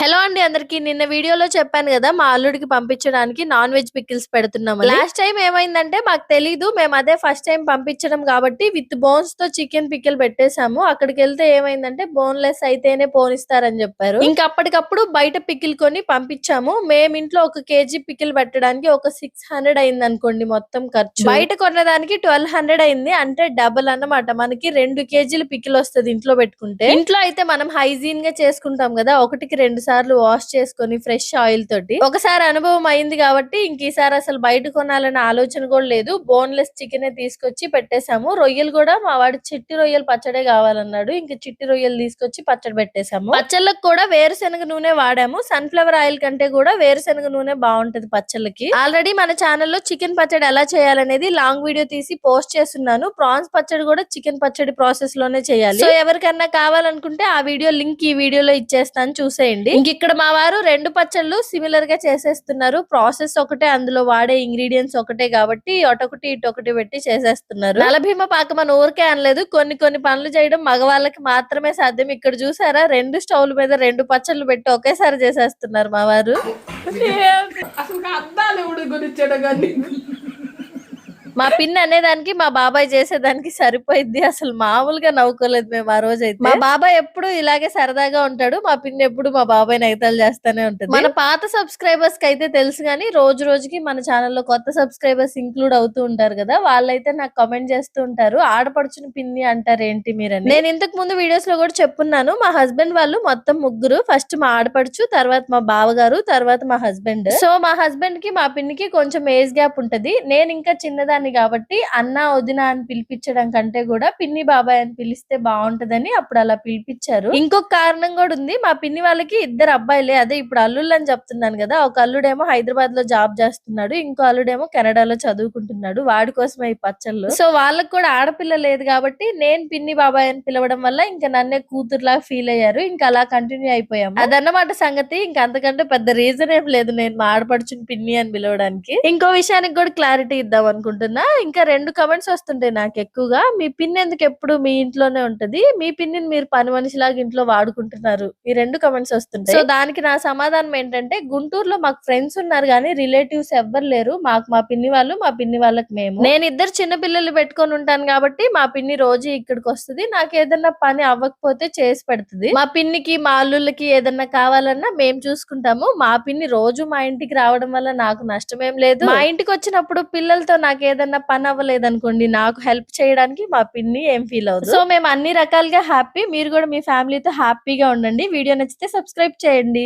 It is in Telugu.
హలో అండి అందరికి. నిన్న వీడియోలో చెప్పాను కదా మా అల్లుడికి పంపించడానికి నాన్ వెజ్ పికిల్స్ పెడుతున్నాము లాస్ట్ టైం ఏమైందంటే మాకు తెలీదు. మేము అదే ఫస్ట్ టైం పంపించడం కాబట్టి విత్ బోన్స్తో చికెన్ పికిల్ పెట్టేశాము. అక్కడికి వెళ్తే ఏమైందంటే బోన్లెస్ అయితేనే పోనిస్తారని చెప్పారు. ఇంకా అప్పటికప్పుడు బయట పికిల్ కొని పంపించాము. మేము ఇంట్లో ఒక కేజీ పికిల్ పెట్టడానికి ఒక సిక్స్ హండ్రెడ్ అయింది అనుకోండి మొత్తం ఖర్చు. బయట కొనడానికి ట్వెల్వ్ హండ్రెడ్ అయింది. అంటే డబుల్ అన్నమాట. మనకి రెండు కేజీలు పికిల్ వస్తుంది ఇంట్లో పెట్టుకుంటే. ఇంట్లో అయితే మనం హైజీన్గా చేసుకుంటాం కదా ఒకటికి రెండు సార్లు వాష్ చేసుకొని ఫ్రెష్ ఆయిల్ తోటి. ఒకసారి అనుభవం అయింది కాబట్టి ఇంక ఈసారి అసలు బయట కొనాలనే ఆలోచన కూడా లేదు. బోన్లెస్ చికెన్ తీసుకొచ్చి పెట్టేశాము. రొయ్యలు కూడా మా వాడు చిట్టి రొయ్యలు పచ్చడే కావాలన్నాడు. ఇంక చిట్టి రొయ్యలు తీసుకొచ్చి పచ్చడి పెట్టేశాము. పచ్చళ్ళకి కూడా వేరుశనగ నూనె వాడాము. సన్ ఫ్లవర్ ఆయిల్ కంటే కూడా వేరుశనగ నూనె బాగుంటది పచ్చళ్ళకి. ఆల్రెడీ మన ఛానల్లో చికెన్ పచ్చడి ఎలా చేయాలనేది లాంగ్ వీడియో తీసి పోస్ట్ చేస్తున్నాను. ప్రాన్స్ పచ్చడి కూడా చికెన్ పచ్చడి ప్రాసెస్లోనే చేయాలి. సో ఎవరికన్నా కావాలనుకుంటే ఆ వీడియో లింక్ ఈ వీడియోలో ఇచ్చేస్తాను. చూసేయండి. ఇంక ఇక్కడ మా వారు రెండు పచ్చళ్ళు సిమిలర్గా చేసేస్తున్నారు. ప్రాసెస్ ఒకటే అందులో వాడే ఇంగ్రీడియంట్స్ ఒకటే కాబట్టి అటొకటి ఇటొకటి పెట్టి చేసేస్తున్నారు. నలభీమ పాక మన ఊరికే అనలేదు. కొన్ని కొన్ని పనులు చేయడం మగవాళ్ళకి మాత్రమే సాధ్యం. ఇక్కడ చూసారా? రెండు స్టవ్ల మీద రెండు పచ్చళ్ళు పెట్టి ఒకేసారి చేసేస్తున్నారు మా వారు. అసలు మా పిన్ అనేదానికి మా బాబాయ్ చేసేదానికి సరిపోయింది అసలు మామూలుగా నవ్వుకోలేదు మేము ఆ రోజు అయితే మా బాబాయ్ ఎప్పుడు ఇలాగే సరదాగా ఉంటాడు. మా పిన్ ఎప్పుడు మా బాబాయ్ నైతాలు చేస్తానే ఉంటుంది. మన పాత సబ్స్క్రైబర్స్కి అయితే తెలుసు కానీ రోజు రోజుకి మన ఛానల్లో కొత్త సబ్స్క్రైబర్స్ ఇంక్లూడ్ అవుతూ ఉంటారు కదా వాళ్ళైతే నాకు కామెంట్ చేస్తూ ఉంటారు. ఆడపడుచుని పిన్ని అంటారు ఏంటి మీరని. నేను ఇంతకు ముందు వీడియోస్లో కూడా చెప్పున్నాను. మా హస్బెండ్ వాళ్ళు మొత్తం ముగ్గురు ఫస్ట్ మా ఆడపడుచు తర్వాత మా బావగారు తర్వాత మా హస్బెండ్. సో మా హస్బెండ్కి మా పిన్నికి కొంచెం ఏజ్ గ్యాప్ ఉంటది. నేను ఇంకా చిన్నదాన్ని కాబట్టి అన్న వదిన అని పిలిపించడం కంటే కూడా పిన్ని బాబాయ్ అని పిలిస్తే బాగుంటదని అప్పుడు అలా పిలిపించారు. ఇంకొక కారణం కూడా ఉంది. మా పిన్ని వాళ్ళకి ఇద్దరు అబ్బాయిలే. అదే ఇప్పుడు అల్లుళ్ళు అని చెప్తున్నాను కదా ఒక అల్లుడేమో హైదరాబాద్లో జాబ్ చేస్తున్నాడు ఇంకో అల్లుడేమో కెనడాలో చదువుకుంటున్నాడు వాడి కోసమే ఈ పచ్చళ్ళు. సో వాళ్ళకి కూడా ఆడపిల్ల లేదు కాబట్టి నేను పిన్ని బాబాయ్ అని పిలవడం వల్ల ఇంకా నన్నే కూతురులా ఫీల్ అయ్యారు. ఇంకా అలా కంటిన్యూ అయిపోయాము. అదన్నమాట సంగతి. ఇంకా అంతకంటే పెద్ద రీజన్ ఏం లేదు నేను మా ఆడపడుచుని పిన్ని అని పిలవడానికి. ఇంకో విషయానికి కూడా క్లారిటీ ఇద్దాం అనుకుంటున్నా ఇంకా రెండు కమెంట్స్ వస్తుంటాయి నాకు ఎక్కువగా. మీ పిన్ ఎందుకు ఎప్పుడు మీ ఇంట్లోనే ఉంటది? మీ పిన్ని మీరు పని మనిషిలాగా ఇంట్లో వాడుకుంటున్నారు. ఈ రెండు కమెంట్స్ వస్తుంటాయి. సో దానికి నా సమాధానం ఏంటంటే గుంటూరులో మాకు ఫ్రెండ్స్ ఉన్నారు కానీ రిలేటివ్స్ ఎవ్వరు లేరు. మాకు మా పిన్ని వాళ్ళు మా పిన్ని వాళ్ళకి మేము. నేను ఇద్దరు చిన్న పిల్లలు పెట్టుకొని ఉంటాను కాబట్టి మా పిన్ని రోజు ఇక్కడికి వస్తుంది. నాకు ఏదన్నా పని అవ్వకపోతే చేసి పెడుతుంది. మా పిన్నికి మా అల్లుళ్ళకి ఏదన్నా కావాలన్నా మేము చూసుకుంటాము. మా పిన్ని రోజు మా ఇంటికి రావడం వల్ల నాకు నష్టం ఏం లేదు. మా ఇంటికి వచ్చినప్పుడు పిల్లలతో నాకు ఏదన్నా పని అవ్వలేదు అనుకోండి నాకు హెల్ప్ చేయడానికి మా పిన్ని ఏం ఫీల్ అవుతుంది సో మేము అన్ని రకాలుగా హ్యాపీ మీరు కూడా మీ ఫ్యామిలీతో హ్యాపీగా ఉండండి. వీడియో నచ్చితే సబ్స్క్రైబ్ చేయండి.